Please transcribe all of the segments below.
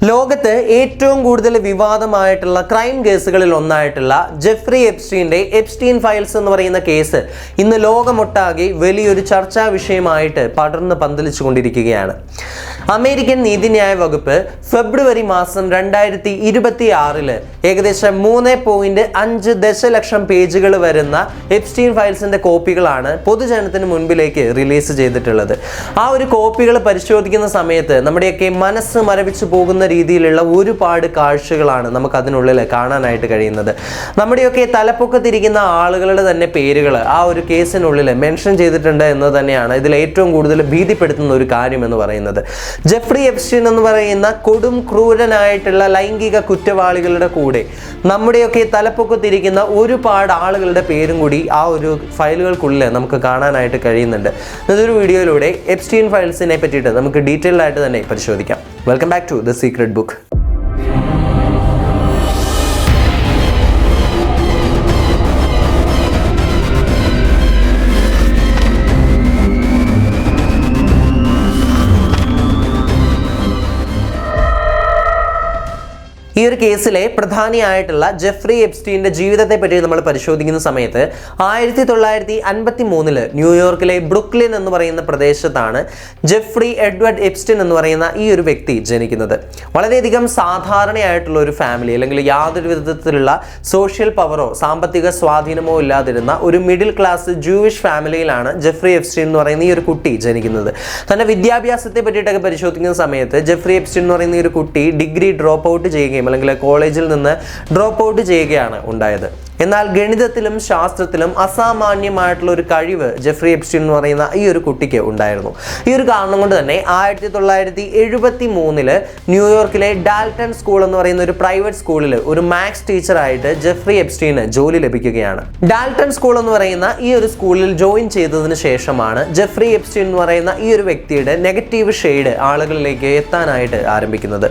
ലോകത്ത് ഏറ്റവും കൂടുതൽ വിവാദമായിട്ടുള്ള ക്രൈം കേസുകളിൽ ഒന്നായിട്ടുള്ള ജെഫ്രി എപ്സ്റ്റീന്റെ എപ്സ്റ്റീൻ ഫയൽസ് എന്ന് പറയുന്ന കേസ് ഇന്ന് ലോകമൊട്ടാകെ വലിയൊരു ചർച്ചാ വിഷയമായിട്ട് പടർന്ന് പന്തലിച്ചു കൊണ്ടിരിക്കുകയാണ് അമേരിക്കൻ നീതിന്യായ വകുപ്പ് ഫെബ്രുവരി മാസം രണ്ടായിരത്തി ഇരുപത്തി ആറിൽ ഏകദേശം മൂന്ന് പോയിന്റ് അഞ്ച് ദശലക്ഷം പേജുകൾ വരുന്ന എപ്സ്റ്റീൻ ഫയൽസിന്റെ കോപ്പികളാണ് പൊതുജനത്തിന് മുൻപിലേക്ക് റിലീസ് ചെയ്തിട്ടുള്ളത്. ആ ഒരു കോപ്പികൾ പരിശോധിക്കുന്ന സമയത്ത് നമ്മുടെയൊക്കെ മനസ്സ് മരവിച്ചു പോകുന്ന രീതിയിലുള്ള ഒരുപാട് കാഴ്ചകളാണ് നമുക്ക് അതിനുള്ളിൽ കാണാനായിട്ട് കഴിയുന്നത്. നമ്മുടെയൊക്കെ തലപ്പൊക്കത്തിരിക്കുന്ന ആളുകളുടെ തന്നെ പേരുകൾ ആ ഒരു കേസിനുള്ളിൽ മെൻഷൻ ചെയ്തിട്ടുണ്ട് എന്ന് തന്നെയാണ് ഇതിൽ ഏറ്റവും കൂടുതൽ ഭീതിപ്പെടുത്തുന്ന ഒരു കാര്യം എന്ന് പറയുന്നത്. ജെഫ്രി എപ്സ്റ്റീൻ എന്ന് പറയുന്ന കൊടും ക്രൂരനായിട്ടുള്ള ലൈംഗിക കുറ്റവാളികളുടെ കൂടെ. നമ്മുടെയൊക്കെ തലപ്പൊക്കത്തിരിക്കുന്ന ഒരുപാട് ആളുകളുടെ പേരും കൂടി ആ ഒരു ഫയലുകൾക്കുള്ളിൽ നമുക്ക് കാണാനായിട്ട് കഴിയുന്നുണ്ട്. ഇതൊരു വീഡിയോയിലൂടെ എപ്സ്റ്റീൻ ഫയൽസിനെ പറ്റിയിട്ട് നമുക്ക് ഡീറ്റെയിൽഡ് ആയിട്ട് തന്നെ പരിശോധിക്കാം. Welcome back to the secret book. ഈ ഒരു കേസിലെ പ്രധാനിയായിട്ടുള്ള ജെഫ്രി എപ്സ്റ്റീന്റെ ജീവിതത്തെ പറ്റി നമ്മൾ പരിശോധിക്കുന്ന സമയത്ത് ആയിരത്തി തൊള്ളായിരത്തി അൻപത്തി മൂന്നിൽ ന്യൂയോർക്കിലെ ബ്രുക്ലിൻ എന്ന് പറയുന്ന പ്രദേശത്താണ് ജെഫ്രി എഡ്വേർഡ് എപ്സ്റ്റീൻ എന്ന് പറയുന്ന ഈ ഒരു വ്യക്തി ജനിക്കുന്നത്. വളരെയധികം സാധാരണയായിട്ടുള്ള ഒരു ഫാമിലി അല്ലെങ്കിൽ യാതൊരു വിധത്തിലുള്ള സോഷ്യൽ പവറോ സാമ്പത്തിക സ്വാധീനമോ ഇല്ലാതിരുന്ന ഒരു മിഡിൽ ക്ലാസ് ജൂവിഷ് ഫാമിലിയിലാണ് ജെഫ്രി എപ്സ്റ്റീൻ എന്ന് പറയുന്ന ഈ ഒരു കുട്ടി ജനിക്കുന്നത്. തന്റെ വിദ്യാഭ്യാസത്തെ പറ്റിയിട്ടൊക്കെ പരിശോധിക്കുന്ന സമയത്ത് ജെഫ്രി എപ്സ്റ്റീൻ എന്ന് പറയുന്ന ഈ ഒരു കുട്ടി ഡിഗ്രി ഡ്രോപ്പ് ഔട്ട് ചെയ്യുകയും അല്ലെങ്കിൽ കോളേജിൽ നിന്ന് ഡ്രോപ്പ് ഔട്ട് ചെയ്യുകയാണ് ഉണ്ടായത്. എന്നാൽ ഗണിതത്തിലും ശാസ്ത്രത്തിലും അസാമാന്യമായിട്ടുള്ള ഒരു കഴിവ് ജെഫ്രി എപ്സ്റ്റീൻ എന്ന് പറയുന്ന ഈ ഒരു കുട്ടിക്ക് ഉണ്ടായിരുന്നു. ഈ ഒരു കാരണം കൊണ്ട് തന്നെ ആയിരത്തി തൊള്ളായിരത്തി എഴുപത്തി മൂന്നിൽ ന്യൂയോർക്കിലെ ഡാൽട്ടൺ സ്കൂൾ എന്ന് പറയുന്ന ഒരു പ്രൈവറ്റ് സ്കൂളിൽ ഒരു മാത്സ് ടീച്ചറായിട്ട് ജെഫ്രി എപ്സ്റ്റീന് ജോലി ലഭിക്കുകയാണ്. ഡാൽട്ടൺ സ്കൂൾ എന്ന് പറയുന്ന ഈ ഒരു സ്കൂളിൽ ജോയിൻ ചെയ്തതിന് ശേഷമാണ് ജെഫ്രി എപ്സ്റ്റീൻ എന്ന് പറയുന്ന ഈ ഒരു വ്യക്തിയുടെ നെഗറ്റീവ് ഷെയ്ഡ് ആളുകളിലേക്ക് എത്താനായിട്ട് ആരംഭിക്കുന്നത്.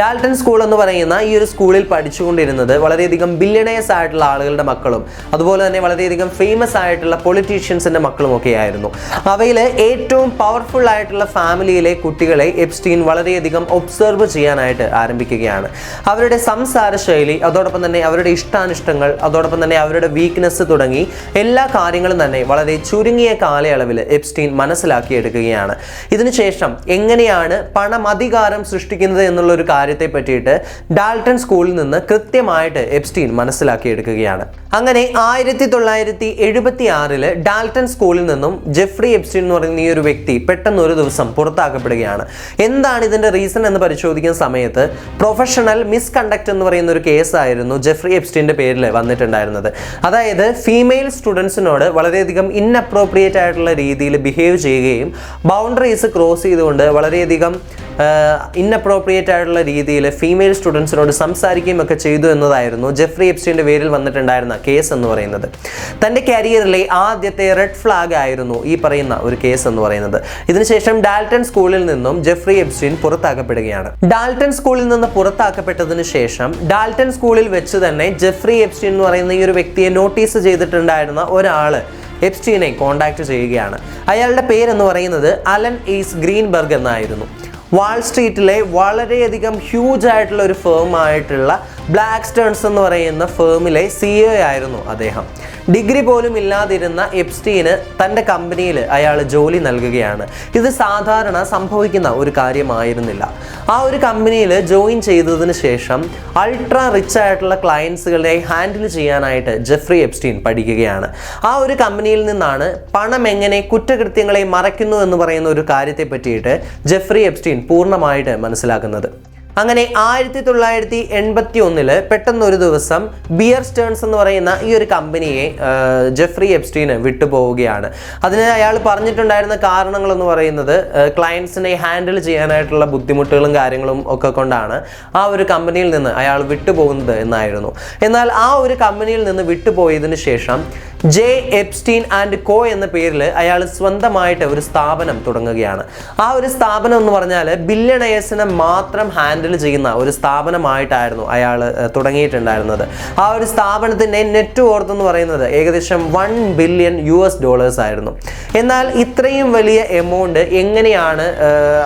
ഡാൽട്ടൺ സ്കൂൾ എന്ന് പറയുന്ന ഈ ഒരു സ്കൂളിൽ പഠിച്ചുകൊണ്ടിരുന്നത് വളരെയധികം ബില്യണേഴ്സ് ആയിട്ടുള്ള ആളുകളുടെ മക്കളും അതുപോലെ തന്നെ വളരെയധികം ഫേമസ് ആയിട്ടുള്ള പൊളിറ്റീഷ്യൻസിന്റെ മക്കളും ഒക്കെ ആയിരുന്നു. അവയിൽ ഏറ്റവും പവർഫുൾ ആയിട്ടുള്ള ഫാമിലിയിലെ കുട്ടികളെ എപ്സ്റ്റീൻ വളരെയധികം ഒബ്സർവ് ചെയ്യാനായിട്ട് ആരംഭിക്കുകയാണ്. അവരുടെ സംസാര ശൈലി അതോടൊപ്പം തന്നെ അവരുടെ ഇഷ്ടാനിഷ്ടങ്ങൾ അതോടൊപ്പം തന്നെ അവരുടെ വീക്ക്നെസ് തുടങ്ങി എല്ലാ കാര്യങ്ങളും തന്നെ വളരെ ചുരുങ്ങിയ കാലയളവിൽ എപ്സ്റ്റീൻ മനസ്സിലാക്കിയെടുക്കുകയാണ്. ഇതിനുശേഷം എങ്ങനെയാണ് പണം അധികാരം സൃഷ്ടിക്കുന്നത് എന്നുള്ള ഒരു കാര്യത്തെ പറ്റിയിട്ട് ഡാൽട്ടൺ സ്കൂളിൽ നിന്ന് കൃത്യമായിട്ട് എപ്സ്റ്റീൻ മനസ്സിലാക്കിയെടുക്കുകയാണ്. അങ്ങനെ ആയിരത്തി തൊള്ളായിരത്തി എഴുപത്തി ആറിൽ ഡാൽട്ടൺ സ്കൂളിൽ നിന്നും ജെഫ്രി എപ്സ്റ്റീൻ എന്ന് പറയുന്ന ഈ ഒരു വ്യക്തി പെട്ടെന്ന് ഒരു ദിവസം പുറത്താക്കപ്പെടുകയാണ്. എന്താണ് ഇതിന്റെ റീസൺ എന്ന് പരിശോധിക്കുന്ന സമയത്ത് പ്രൊഫഷണൽ മിസ്കണ്ടക്ട് എന്ന് പറയുന്ന ഒരു കേസായിരുന്നു ജെഫ്രി എപ്സ്റ്റീന്റെ പേരിൽ വന്നിട്ടുണ്ടായിരുന്നത്. അതായത് ഫീമെയിൽ സ്റ്റുഡൻസിനോട് വളരെയധികം ഇൻഅപ്രോപ്രിയേറ്റ് ആയിട്ടുള്ള രീതിയിൽ ബിഹേവ് ചെയ്യുകയും ബൗണ്ടറീസ് ക്രോസ് ചെയ്തുകൊണ്ട് വളരെയധികം ഇൻഅപ്രോപ്രിയേറ്റ് ആയിട്ടുള്ള രീതിയിൽ ഫീമെയിൽ സ്റ്റുഡൻസിനോട് സംസാരിക്കുകയും ഒക്കെ ചെയ്തു എന്നതായിരുന്നു ജെഫ്രി എപ്സ്റ്റീന്റെ പേരിൽ വന്നിട്ടുണ്ടായിരുന്ന കേസ് എന്ന് പറയുന്നത്. തന്റെ കരിയറിലെ ആദ്യത്തെ റെഡ് ഫ്ലാഗ് ആയിരുന്നു ഈ പറയുന്ന ഒരു കേസ് എന്ന് പറയുന്നത്. ഇതിനുശേഷം ഡാൽട്ടൺ സ്കൂളിൽ നിന്നും ജെഫ്രി എപ്സ്റ്റീൻ പുറത്താക്കപ്പെടുകയാണ്. ഡാൽട്ടൺ സ്കൂളിൽ നിന്ന് പുറത്താക്കപ്പെട്ടതിന് ശേഷം ഡാൽട്ടൺ സ്കൂളിൽ വെച്ച് തന്നെ ജെഫ്രി എപ്സ്റ്റീൻ എന്ന് പറയുന്ന ഈ ഒരു വ്യക്തിയെ നോട്ടീസ് ചെയ്തിട്ടുണ്ടായിരുന്ന ഒരാൾ എപ്സ്റ്റീനെ കോണ്ടാക്ട് ചെയ്യുകയാണ്. അയാളുടെ പേരെന്ന് പറയുന്നത് അലൻ ഈസ് ഗ്രീൻബർഗ് എന്നായിരുന്നു. വാൾ സ്ട്രീറ്റിലെ വളരെയധികം ഹ്യൂജ് ആയിട്ടുള്ള ഒരു ഫേം ആയിട്ടുള്ള ബ്ലാക്ക് സ്റ്റേൺസ് എന്ന് പറയുന്ന ഫേമിലെ സിഇഒ ആയിരുന്നു അദ്ദേഹം. ഡിഗ്രി പോലും ഇല്ലാതിരുന്ന എപ്സ്റ്റീന് തന്റെ കമ്പനിയിൽ അയാൾ ജോലി നൽകുകയാണ്. ഇത് സാധാരണ സംഭവിക്കുന്ന ഒരു കാര്യമായിരുന്നില്ല. ആ ഒരു കമ്പനിയിൽ ജോയിൻ ചെയ്തതിന് ശേഷം അൾട്രാ റിച്ച് ആയിട്ടുള്ള ക്ലയൻസുകളെ ഹാൻഡിൽ ചെയ്യാനായിട്ട് ജെഫ്രി എപ്സ്റ്റീൻ പഠിക്കുകയാണ്. ആ ഒരു കമ്പനിയിൽ നിന്നാണ് പണം എങ്ങനെ കുറ്റകൃത്യങ്ങളെ മറയ്ക്കുന്നു എന്ന് പറയുന്ന ഒരു കാര്യത്തെ പറ്റിയിട്ട് ജെഫ്രി എപ്സ്റ്റീൻ പൂർണമായിട്ട് മനസ്സിലാക്കുന്നത്. അങ്ങനെ ആയിരത്തി തൊള്ളായിരത്തി എൺപത്തി ഒന്നിൽ പെട്ടെന്ന് ഒരു ദിവസം ബിയർ സ്റ്റേൺസ് എന്ന് പറയുന്ന ഈ ഒരു കമ്പനിയെ ജെഫ്രി എപ്സ്റ്റീന് വിട്ടുപോവുകയാണ്. അതിന് അയാൾ പറഞ്ഞിട്ടുണ്ടായിരുന്ന കാരണങ്ങൾ എന്ന് പറയുന്നത് ക്ലയൻസിനെ ഹാൻഡിൽ ചെയ്യാനായിട്ടുള്ള ബുദ്ധിമുട്ടുകളും കാര്യങ്ങളും ഒക്കെ കൊണ്ടാണ് ആ ഒരു കമ്പനിയിൽ നിന്ന് അയാൾ വിട്ടുപോകുന്നത് എന്നായിരുന്നു. എന്നാൽ ആ ഒരു കമ്പനിയിൽ നിന്ന് വിട്ടുപോയതിനു ശേഷം ജെ എപ്സ്റ്റീൻ ആൻഡ് കോ എന്ന പേരിൽ അയാൾ സ്വന്തമായിട്ട് ഒരു സ്ഥാപനം തുടങ്ങുകയാണ്. ആ ഒരു സ്ഥാപനം എന്ന് പറഞ്ഞാൽ ബില്യണയേഴ്സിനെ മാത്രം ഹാൻഡിൽ ചെയ്യുന്ന ഒരു സ്ഥാപനമായിട്ടായിരുന്നു അയാൾ തുടങ്ങിയിട്ടുണ്ടായിരുന്നത്. ആ ഒരു സ്ഥാപനത്തിന്റെ നെറ്റ് വർത്ത് എന്ന് പറയുന്നത് ഏകദേശം one billion U S dollars ആയിരുന്നു. എന്നാൽ ഇത്രയും വലിയ എമൗണ്ട് എങ്ങനെയാണ്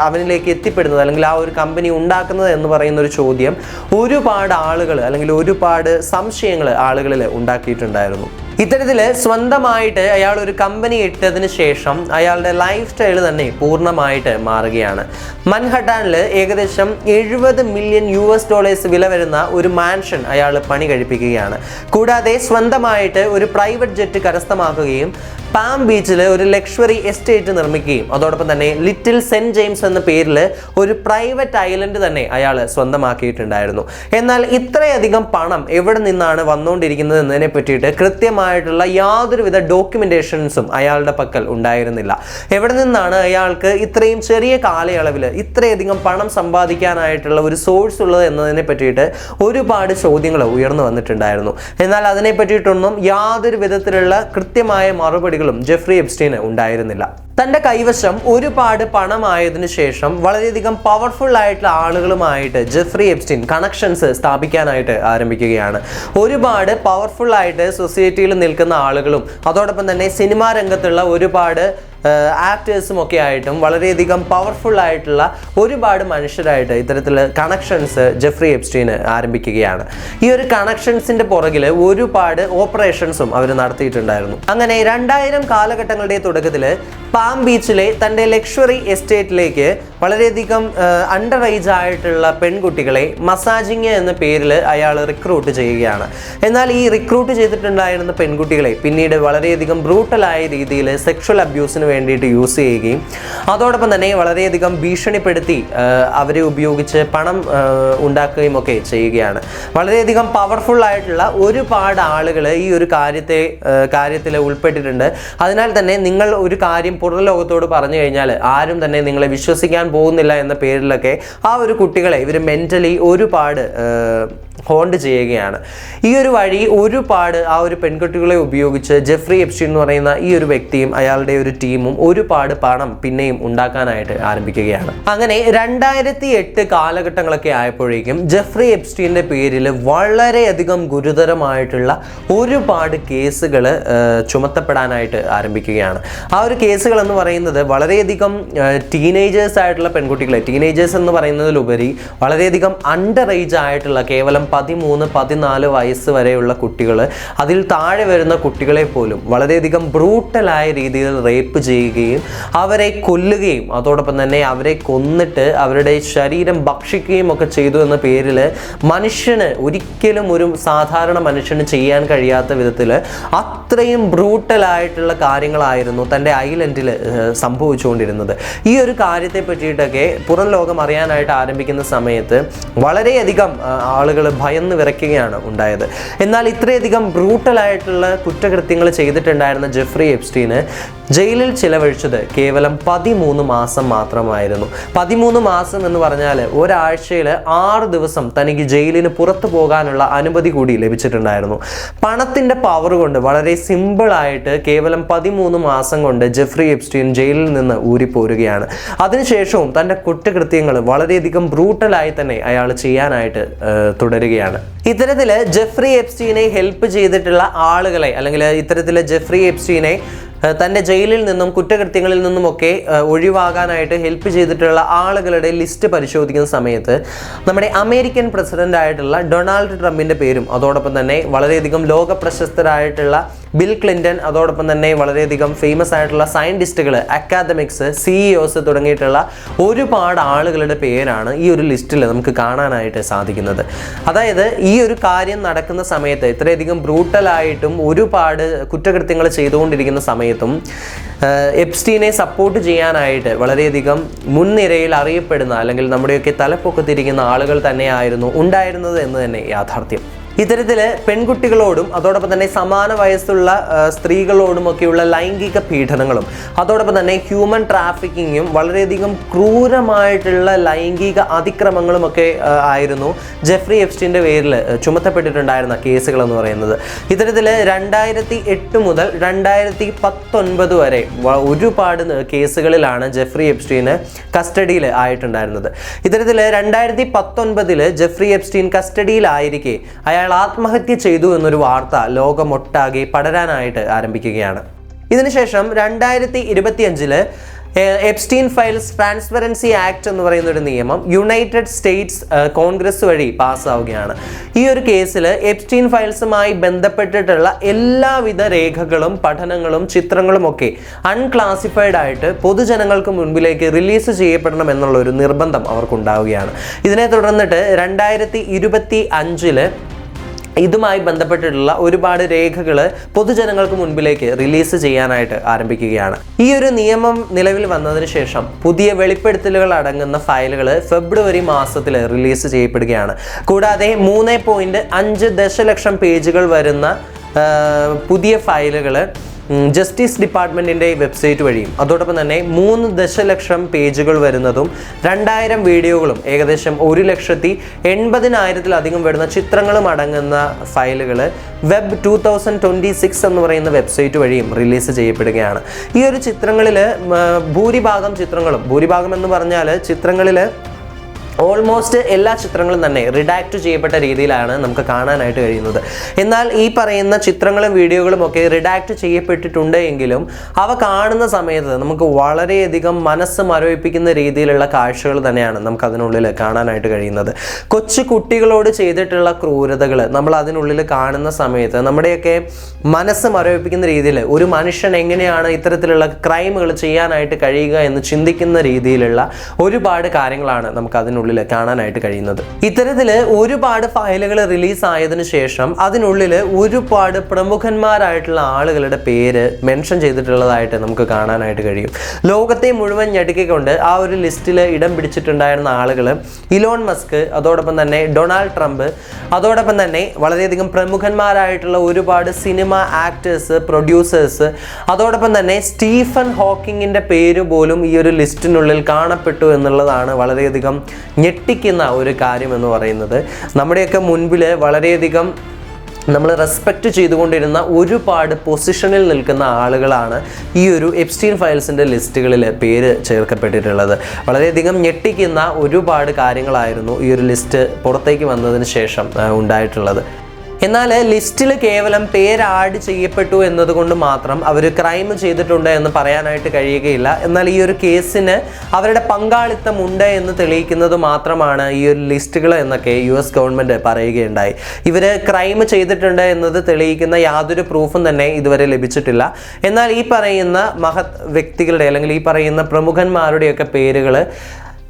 അവനിലേക്ക് എത്തിപ്പെടുന്നത്? അല്ലെങ്കിൽ ആ ഒരു കമ്പനി ഉണ്ടാക്കുന്നത് എന്ന് പറയുന്ന ഒരു ചോദ്യം ഒരുപാട് ആളുകൾ അല്ലെങ്കിൽ ഒരുപാട് സംശയങ്ങൾ ആളുകളിൽ ഉണ്ടാക്കിയിട്ടുണ്ടായിരുന്നു. ഇത്തരത്തിൽ സ്വന്തമായിട്ട് അയാൾ ഒരു കമ്പനി ഇട്ടതിന് ശേഷം അയാളുടെ ലൈഫ് സ്റ്റൈൽ തന്നെ പൂർണമായിട്ട് മാറുകയാണ്. മൻഹട്ടാനിൽ ഏകദേശം എഴുപത് മില്യൺ യു എസ് ഡോളേഴ്സ് വില വരുന്ന ഒരു മാൻഷൻ അയാൾ പണി കഴിപ്പിക്കുകയാണ്. കൂടാതെ സ്വന്തമായിട്ട് ഒരു പ്രൈവറ്റ് ജെറ്റ് കരസ്ഥമാക്കുകയും പാം ബീച്ചിൽ ഒരു ലക്ഷറി എസ്റ്റേറ്റ് നിർമ്മിക്കുകയും അതോടൊപ്പം തന്നെ ലിറ്റിൽ സെന്റ് ജെയിംസ് എന്ന പേരിൽ ഒരു പ്രൈവറ്റ് ഐലൻഡ് തന്നെ അയാൾ സ്വന്തമാക്കിയിട്ടുണ്ടായിരുന്നു. എന്നാൽ ഇത്രയധികം പണം എവിടെ നിന്നാണ് വന്നുകൊണ്ടിരിക്കുന്നത് എന്നതിനെ പറ്റിയിട്ട് കൃത്യമായിട്ടുള്ള യാതൊരുവിധ ഡോക്യുമെന്റേഷൻസും അയാളുടെ പക്കൽ ഉണ്ടായിരുന്നില്ല. എവിടെ നിന്നാണ് അയാൾക്ക് ഇത്രയും ചെറിയ കാലയളവിൽ ഇത്രയധികം പണം സമ്പാദിക്കാനായിട്ടുള്ള ഒരു സോഴ്സ് ഉള്ളത് എന്നതിനെ പറ്റിയിട്ട് ഒരുപാട് ചോദ്യങ്ങൾ ഉയർന്നു വന്നിട്ടുണ്ടായിരുന്നു. എന്നാൽ അതിനെ പറ്റിയിട്ടൊന്നും യാതൊരു വിധത്തിലുള്ള കൃത്യമായ മറുപടികളും ജെഫ്രി എബ്സ്റ്റീന് ഉണ്ടായിരുന്നില്ല. തന്റെ കൈവശം ഒരുപാട് പണമായതിനു ശേഷം വളരെയധികം പവർഫുൾ ആയിട്ടുള്ള ആളുകളുമായിട്ട് ജെഫ്രി എപ്സ്റ്റിൻ കണക്ഷൻസ് സ്ഥാപിക്കാനായിട്ട് ആരംഭിക്കുകയാണ്. ഒരുപാട് പവർഫുൾ ആയിട്ട് സൊസൈറ്റിയിൽ നിൽക്കുന്ന ആളുകളും അതോടൊപ്പം തന്നെ സിനിമാ രംഗത്തുള്ള ഒരുപാട് ആക്ടേഴ്സും ഒക്കെ ആയിട്ടും വളരെയധികം പവർഫുൾ ആയിട്ടുള്ള ഒരുപാട് മനുഷ്യരായിട്ട് ഇത്തരത്തിൽ കണക്ഷൻസ് ജെഫ്രി എപ്സ്റ്റീന് ആരംഭിക്കുകയാണ്. ഈ ഒരു കണക്ഷൻസിന്റെ പുറകിൽ ഒരുപാട് ഓപ്പറേഷൻസും അവർ നടത്തിയിട്ടുണ്ടായിരുന്നു. അങ്ങനെ രണ്ടായിരം കാലഘട്ടങ്ങളുടെ തുടക്കത്തിൽ പാം ബീച്ചിലെ തന്റെ ലക്ഷറി എസ്റ്റേറ്റിലേക്ക് വളരെയധികം അണ്ടർ ഏജ് ആയിട്ടുള്ള പെൺകുട്ടികളെ മസാജിങ് എന്ന പേരിൽ അയാൾ റിക്രൂട്ട് ചെയ്യുകയാണ്. എന്നാൽ ഈ റിക്രൂട്ട് ചെയ്തിട്ടുണ്ടായിരുന്ന പെൺകുട്ടികളെ പിന്നീട് വളരെയധികം ബ്രൂട്ടലായ രീതിയിൽ സെക്ഷൽ അബ്യൂസിന് വേണ്ടിയിട്ട് യൂസ് ചെയ്യുകയും അതോടൊപ്പം തന്നെ വളരെയധികം ഭീഷണിപ്പെടുത്തി അവരെ ഉപയോഗിച്ച് പണം ഉണ്ടാക്കുകയും ഒക്കെ ചെയ്യുകയാണ്. വളരെയധികം പവർഫുൾ ആയിട്ടുള്ള ഒരുപാട് ആളുകൾ ഈ ഒരു കാര്യത്തെ കാര്യത്തിൽ ഉൾപ്പെട്ടിട്ടുണ്ട്. അതിനാൽ തന്നെ നിങ്ങൾ ഒരു കാര്യം പുറം ലോകത്തോട് പറഞ്ഞു കഴിഞ്ഞാൽ ആരും തന്നെ നിങ്ങളെ വിശ്വസിക്കാൻ പോകുന്നില്ല എന്ന പേരിലൊക്കെ ആ ഒരു കുട്ടികളെ ഇവർ മെന്റലി ഒരുപാട് ഹോണ്ട് ചെയ്യുകയാണ്. ഈ ഒരു വഴി ഒരുപാട് ആ ഒരു പെൺകുട്ടികളെ ഉപയോഗിച്ച് ജെഫ്രി എപ്സ്റ്റീൻ എന്ന് പറയുന്ന ഈ ഒരു വ്യക്തിയും അയാളുടെ ഒരു ടീമും ഒരുപാട് പണം പിന്നെയും ഉണ്ടാക്കാനായിട്ട് ആരംഭിക്കുകയാണ്. അങ്ങനെ രണ്ടായിരത്തി എട്ട് കാലഘട്ടങ്ങളൊക്കെ ആയപ്പോഴേക്കും ജെഫ്രി എപ്സ്റ്റീന്റെ പേരിൽ വളരെയധികം ഗുരുതരമായിട്ടുള്ള ഒരുപാട് കേസുകൾ ചുമത്തപ്പെടാനായിട്ട് ആരംഭിക്കുകയാണ്. ആ ഒരു കേസുകൾ എന്ന് പറയുന്നത് വളരെയധികം ടീനേജേഴ്സ് ആയിട്ടുള്ള പെൺകുട്ടികളെ ടീനേജേഴ്സ് എന്ന് പറയുന്നതിലുപരി വളരെയധികം അണ്ടർ ഏജ് ആയിട്ടുള്ള കേവലം പതിമൂന്ന് പതിനാല് വയസ്സ് വരെയുള്ള കുട്ടികൾ അതിൽ താഴെ വരുന്ന കുട്ടികളെ പോലും വളരെയധികം ബ്രൂട്ടലായ രീതിയിൽ റേപ്പ് ചെയ്യുകയും അവരെ കൊല്ലുകയും അതോടൊപ്പം തന്നെ അവരെ കൊന്നിട്ട് അവരുടെ ശരീരം ഭക്ഷിക്കുകയും ഒക്കെ ചെയ്തു എന്ന പേരിൽ മനുഷ്യന് ഒരിക്കലും ഒരു സാധാരണ മനുഷ്യന് ചെയ്യാൻ കഴിയാത്ത വിധത്തിൽ അത്രയും ബ്രൂട്ടലായിട്ടുള്ള കാര്യങ്ങളായിരുന്നു തന്റെ ഐലൻഡിൽ സംഭവിച്ചുകൊണ്ടിരുന്നത്. ഈ ഒരു കാര്യത്തെ പറ്റിയിട്ടൊക്കെ പുറം ലോകം അറിയാനായിട്ട് ആരംഭിക്കുന്ന സമയത്ത് വളരെയധികം ആളുകൾ ഭയന്ന് വിറയ്ക്കുകയാണ് ഉണ്ടായത്. എന്നാൽ ഇത്രയധികം ബ്രൂട്ടലായിട്ടുള്ള കുറ്റകൃത്യങ്ങൾ ചെയ്തിട്ടുണ്ടായിരുന്ന ജെഫ്രി എപ്സ്റ്റീന് ജയിലിൽ ചിലവഴിച്ചത് കേവലം പതിമൂന്ന് മാസം മാത്രമായിരുന്നു. പതിമൂന്ന് മാസം എന്ന് പറഞ്ഞാൽ ഒരാഴ്ചയിൽ ആറ് ദിവസം തനിക്ക് ജയിലിന് പുറത്തു പോകാനുള്ള അനുമതി കൂടി ലഭിച്ചിട്ടുണ്ടായിരുന്നു. പണത്തിന്റെ പവർ കൊണ്ട് വളരെ സിമ്പിളായിട്ട് കേവലം പതിമൂന്ന് മാസം കൊണ്ട് ജെഫ്രി എപ്സ്റ്റീൻ ജയിലിൽ നിന്ന് ഊരിപ്പോരുകയാണ്. അതിനുശേഷവും തന്റെ കുറ്റകൃത്യങ്ങൾ വളരെയധികം ബ്രൂട്ടലായി തന്നെ അയാൾ ചെയ്യാനായിട്ട് ഏഹ്, തുടരുകയാണ് ഇത്തരത്തിൽ ജെഫ്രി എപ്സ്റ്റീനെ ഹെൽപ്പ് ചെയ്തിട്ടുള്ള ആളുകളെ അല്ലെങ്കിൽ ഇത്തരത്തിൽ ജെഫ്രി എപ്സ്റ്റീനെ തന്റെ ജയിലിൽ നിന്നും കുറ്റകൃത്യങ്ങളിൽ നിന്നുമൊക്കെ ഒഴിവാകാനായിട്ട് ഹെൽപ്പ് ചെയ്തിട്ടുള്ള ആളുകളുടെ ലിസ്റ്റ് പരിശോധിക്കുന്ന സമയത്ത് നമ്മുടെ അമേരിക്കൻ പ്രസിഡന്റ് ആയിട്ടുള്ള ഡൊണാൾഡ് ട്രംപിന്റെ പേരും അതോടൊപ്പം തന്നെ വളരെയധികം ലോക പ്രശസ്തരായിട്ടുള്ള ബിൽ ക്ലിന്റൺ അതോടൊപ്പം തന്നെ വളരെയധികം ഫേമസ് ആയിട്ടുള്ള സയന്റിസ്റ്റുകൾ അക്കാദമിക്സ് സിഇഒസ് തുടങ്ങിയിട്ടുള്ള ഒരുപാട് ആളുകളുടെ പേരാണ് ഈ ഒരു ലിസ്റ്റിൽ നമുക്ക് കാണാനായിട്ട് സാധിക്കുന്നത്. അതായത് ഈ ഒരു കാര്യം നടക്കുന്ന സമയത്ത് ഇത്രയധികം ബ്രൂട്ടലായിട്ടും ഒരുപാട് കുറ്റകൃത്യങ്ങൾ ചെയ്തുകൊണ്ടിരിക്കുന്ന സമയത്തും എപ്സ്റ്റീനെ സപ്പോർട്ട് ചെയ്യാനായിട്ട് വളരെയധികം മുൻനിരയിൽ അറിയപ്പെടുന്ന അല്ലെങ്കിൽ നമ്മുടെയൊക്കെ തലപ്പൊക്കത്തിരിക്കുന്ന ആളുകൾ തന്നെയായിരുന്നു ഉണ്ടായിരുന്നത് എന്ന് തന്നെ യാഥാർത്ഥ്യം. ഇത്തരത്തിൽ പെൺകുട്ടികളോടും അതോടൊപ്പം തന്നെ സമാന വയസ്സുള്ള സ്ത്രീകളോടും ഒക്കെയുള്ള ലൈംഗിക പീഡനങ്ങളും അതോടൊപ്പം തന്നെ ഹ്യൂമൻ ട്രാഫിക്കിങ്ങും വളരെയധികം ക്രൂരമായിട്ടുള്ള ലൈംഗിക അതിക്രമങ്ങളും ഒക്കെ ആയിരുന്നു. ജെഫ്രി എഫ്സ്റ്റിന്റെ പേരിൽ ചുമത്തപ്പെട്ടിട്ടുണ്ടായിരുന്ന കേസുകൾ എന്ന് പറയുന്നത്. ഇത്തരത്തിൽ രണ്ടായിരത്തി എട്ട് മുതൽ രണ്ടായിരത്തി പത്തൊൻപത് വരെ ഒരുപാട് കേസുകളിലാണ് ജെഫ്രി എപ്സ്റ്റീന് കസ്റ്റഡിയിൽ ആയിട്ടുണ്ടായിരുന്നത്. ഇത്തരത്തിൽ രണ്ടായിരത്തി പത്തൊൻപതിൽ ജെഫ്രി എപ്സ്റ്റീൻ കസ്റ്റഡിയിലായിരിക്കെ അയാൾ ആത്മഹത്യ ചെയ്തു എന്നൊരു വാർത്ത ലോകമൊട്ടാകെ പടരാനായിട്ട് ആരംഭിക്കുകയാണ്. ഇതിനുശേഷം രണ്ടായിരത്തി ഇരുപത്തിയഞ്ചിൽ എപ്സ്റ്റീൻ ഫയൽസ് ട്രാൻസ്പെറൻസി ആക്ട് എന്ന് പറയുന്ന ഒരു നിയമം യുണൈറ്റഡ് സ്റ്റേറ്റ്സ് കോൺഗ്രസ് വഴി പാസ്സാവുകയാണ്. ഈ ഒരു കേസിൽ എപ്സ്റ്റീൻ ഫയൽസുമായി ബന്ധപ്പെട്ടിട്ടുള്ള എല്ലാവിധ രേഖകളും പഠനങ്ങളും ചിത്രങ്ങളും ഒക്കെ അൺക്ലാസിഫൈഡ് ആയിട്ട് പൊതുജനങ്ങൾക്ക് മുൻപിലേക്ക് റിലീസ് ചെയ്യപ്പെടണം എന്നുള്ള ഒരു നിർബന്ധം അവർക്കുണ്ടാവുകയാണ്. ഇതിനെ തുടർന്നിട്ട് രണ്ടായിരത്തി ഇരുപത്തി അഞ്ചിൽ ഇതുമായി ബന്ധപ്പെട്ടിട്ടുള്ള ഒരുപാട് രേഖകൾ പൊതുജനങ്ങൾക്ക് മുൻപിലേക്ക് റിലീസ് ചെയ്യാനായിട്ട് ആരംഭിക്കുകയാണ്. ഈ ഒരു നിയമം നിലവിൽ വന്നതിന് ശേഷം പുതിയ വെളിപ്പെടുത്തലുകൾ അടങ്ങുന്ന ഫയലുകൾ ഫെബ്രുവരി മാസത്തിൽ റിലീസ് ചെയ്യപ്പെടുകയാണ്. കൂടാതെ മൂന്ന് പോയിന്റ് അഞ്ച് ദശലക്ഷം പേജുകൾ വരുന്ന പുതിയ ഫയലുകൾ ജസ്റ്റിസ് ഡിപ്പാർട്ട്മെന്റിന്റെ വെബ്സൈറ്റ് വഴിയും. അതോടൊപ്പം തന്നെ മൂന്ന് ദശലക്ഷം പേജുകൾ വരുന്നതും രണ്ടായിരം വീഡിയോകളും ഏകദേശം ഒരു ലക്ഷത്തി എൺപതിനായിരത്തിലധികം വരുന്ന ചിത്രങ്ങളും അടങ്ങുന്ന ഫയലുകൾ web two thousand twenty six എന്ന് പറയുന്ന വെബ്സൈറ്റ് വഴിയും റിലീസ് ചെയ്യപ്പെടുകയാണ്. ഈ ഒരു ചിത്രങ്ങളിൽ ഭൂരിഭാഗം ചിത്രങ്ങളും ഭൂരിഭാഗം എന്ന് പറഞ്ഞാൽ ചിത്രങ്ങളിൽ ഓൾമോസ്റ്റ് എല്ലാ ചിത്രങ്ങളും തന്നെ റിഡാക്ട് ചെയ്യപ്പെട്ട രീതിയിലാണ് നമുക്ക് കാണാനായിട്ട് കഴിയുന്നത്. എന്നാൽ ഈ പറയുന്ന ചിത്രങ്ങളും വീഡിയോകളും ഒക്കെ റിഡാക്ട് ചെയ്യപ്പെട്ടിട്ടുണ്ട് എങ്കിലും അവ കാണുന്ന സമയത്ത് നമുക്ക് വളരെയധികം മനസ്സ് മരവിപ്പിക്കുന്ന രീതിയിലുള്ള കാഴ്ചകൾ തന്നെയാണ് നമുക്ക് അതിനുള്ളിൽ കാണാനായിട്ട് കഴിയുന്നത്. കൊച്ചു കുട്ടികളോട് ചെയ്തിട്ടുള്ള ക്രൂരതകൾ നമ്മൾ അതിനുള്ളിൽ കാണുന്ന സമയത്ത് നമ്മുടെയൊക്കെ മനസ്സ് മരവിപ്പിക്കുന്ന രീതിയിൽ ഒരു മനുഷ്യൻ എങ്ങനെയാണ് ഇത്തരത്തിലുള്ള ക്രൈമുകൾ ചെയ്യാനായിട്ട് കഴിയുക എന്ന് ചിന്തിക്കുന്ന രീതിയിലുള്ള ഒരുപാട് കാര്യങ്ങളാണ് നമുക്ക് അതിനുള്ളിൽ കാണാനായിട്ട് കഴിയുന്നത്. ഇത്തരത്തിൽ ഒരുപാട് ഫയലുകൾ റിലീസ് ആയതിനു ശേഷം അതിനുള്ളിൽ ഒരുപാട് പ്രമുഖന്മാരായിട്ടുള്ള ആളുകളുടെ പേര് മെൻഷൻ ചെയ്തിട്ടുള്ളതായിട്ട് നമുക്ക് കാണാനായിട്ട് കഴിയും. ലോകത്തെ മുഴുവൻ ഞെടുക്കിക്കൊണ്ട് ആ ഒരു ലിസ്റ്റിൽ ഇടം പിടിച്ചിട്ടുണ്ടായിരുന്ന ആളുകൾ ഇലോൺ മസ്ക് അതോടൊപ്പം തന്നെ ഡൊണാൾഡ് ട്രംപ് അതോടൊപ്പം തന്നെ വളരെയധികം പ്രമുഖന്മാരായിട്ടുള്ള ഒരുപാട് സിനിമ ആക്ടേഴ്സ് പ്രൊഡ്യൂസേഴ്സ് അതോടൊപ്പം തന്നെ സ്റ്റീഫൻ ഹോക്കിങ്ങിന്റെ പേര് പോലും ഈ ഒരു ലിസ്റ്റിനുള്ളിൽ കാണപ്പെട്ടു എന്നുള്ളതാണ് വളരെയധികം ഞെട്ടിക്കുന്ന ഒരു കാര്യം എന്ന് പറയുന്നത് നമ്മുടെയൊക്കെ മുൻപിൽ വളരെയധികം നമ്മൾ റെസ്പെക്റ്റ് ചെയ്തുകൊണ്ടിരുന്ന ഒരുപാട് പൊസിഷനിൽ നിൽക്കുന്ന ആളുകളാണ് ഈ ഒരു എപ്സ്റ്റീൻ ഫയൽസിന്റെ ലിസ്റ്റുകളിൽ പേര് ചേർക്കപ്പെട്ടിട്ടുള്ളത്. വളരെയധികം ഞെട്ടിക്കുന്ന ഒരുപാട് കാര്യങ്ങളായിരുന്നു ഈ ഒരു ലിസ്റ്റ് പുറത്തേക്ക് വന്നതിന് ശേഷം ഉണ്ടായിട്ടുള്ളത്. എന്നാൽ ലിസ്റ്റിൽ കേവലം പേര് ആഡ് ചെയ്യപ്പെട്ടു എന്നതുകൊണ്ട് മാത്രം അവർ ക്രൈം ചെയ്തിട്ടുണ്ട് എന്ന് പറയാനായിട്ട് കഴിയുകയില്ല. എന്നാൽ ഈ ഒരു കേസിന് അവരുടെ പങ്കാളിത്തം ഉണ്ട് എന്ന് തെളിയിക്കുന്നത് മാത്രമാണ് ഈ ഒരു ലിസ്റ്റുകൾ എന്നൊക്കെ യു എസ് ഗവൺമെന്റ് പറയുകയുണ്ടായി. ഇവർ ക്രൈം ചെയ്തിട്ടുണ്ട് എന്നത് തെളിയിക്കുന്ന യാതൊരു പ്രൂഫും തന്നെ ഇതുവരെ ലഭിച്ചിട്ടില്ല. എന്നാൽ ഈ പറയുന്ന മഹത് വ്യക്തികളുടെ അല്ലെങ്കിൽ ഈ പറയുന്ന പ്രമുഖന്മാരുടെയൊക്കെ പേരുകൾ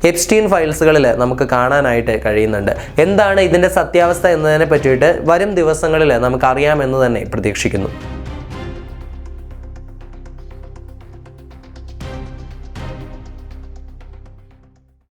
എപ്സ്റ്റീൻ ഫയൽസുകളിൽ നമുക്ക് കാണാനായിട്ട് കഴിയുന്നുണ്ട്. എന്താണ് ഇതിന്റെ സത്യാവസ്ഥ എന്നതിനെ പറ്റിയിട്ട് വരും ദിവസങ്ങളിൽ നമുക്ക് അറിയാമെന്ന് തന്നെ പ്രതീക്ഷിക്കുന്നു.